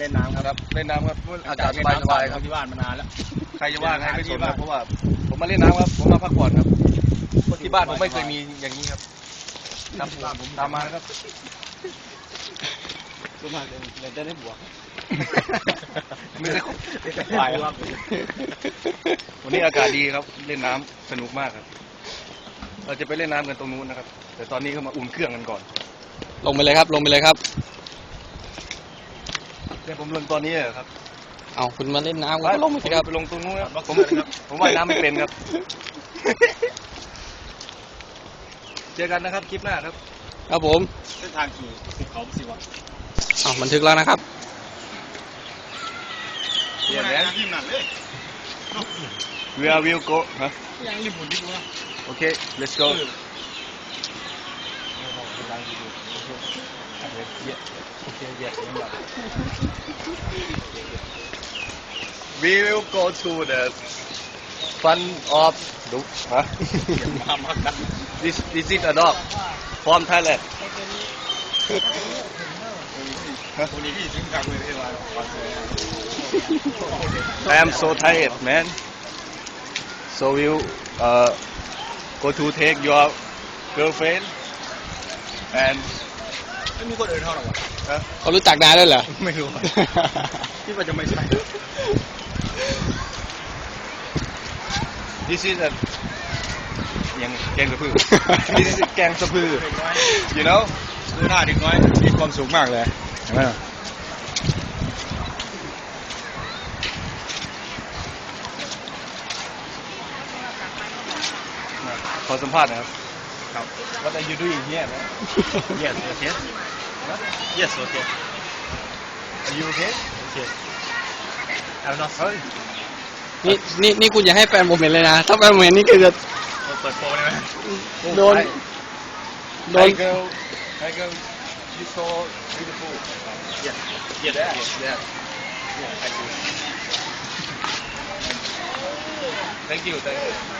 เล่นน้ำครับครับ เล่นน้ำครับอากาศสบายสบายๆครับที่บ้านมานานแล้ว ใครจะว่าไงไม่สนครับเพราะว่า ผมมาเล่นน้ำครับ ผมมาพักผ่อนครับที่บ้านผมไม่เคยมีอย่างนี้ครับครับผมตามมานะครับส่วนมากเล่นเล่นได้ในบวกไม่ได้ไปครับวันนี้อากาศดีครับ เล่นน้ำสนุกมากครับ เราจะไปเล่นน้ำกันตรงนู้นนะครับ แต่ตอนนี้ก็มาอุ่นเครื่องกันก่อน ลงไปเลยครับ ลงไปเลยครับ เดี๋ยวผมลงตอนนี้เหรอครับเอาคุณมาเล่นน้ำก็ลงไปสิครับไปลงตรงนู้นครับผมผมว่ายน้ำไม่เป็นครับ เจอกันนะครับคลิปหน้าครับ ครับผมเส้นทางขี่สุดเขาสิวะเอาบันทึกแล้วนะครับเดี๋ยวนะที่หนักเลย Where will go ฮะยังรีบหมุนที่ดูนะโอเค let's go โอเคเย็ด We will go to the fun of ดูฮะ มามักดัก This this is a dog from Thailand วันนี้พี่ถึงกลางเลยที่มาคอนเสิร์ต I am so tired man so you uh go to take your girlfriend and ไม่มีคนอื่นเท่าหรอวะฮะเขารู้จักนายด้วยเหรอ ไม่รู้ ที่ว่าจะไม่ใช่ This is a ยังแกงสะพือ This is แกงสะพือ เด็กน้อย you know ดูหน้าเด็กน้อย มีความสุขมากเลยเห็นไหมขอสัมภาษณ์หนะครับ ครับ What are you doing here man yes okay yes okay Are you okay okay I'm not sorry นี่นี่นี่คุณอย่าให้แฟนผมเห็นเลยนะ ถ้าแฟนผมเห็นนี่คือจะ เปิดโปรได้ไหม โดน โดน Hi girl Hi girl you so beautiful yes yes yes yes yes yes I do thank you thank you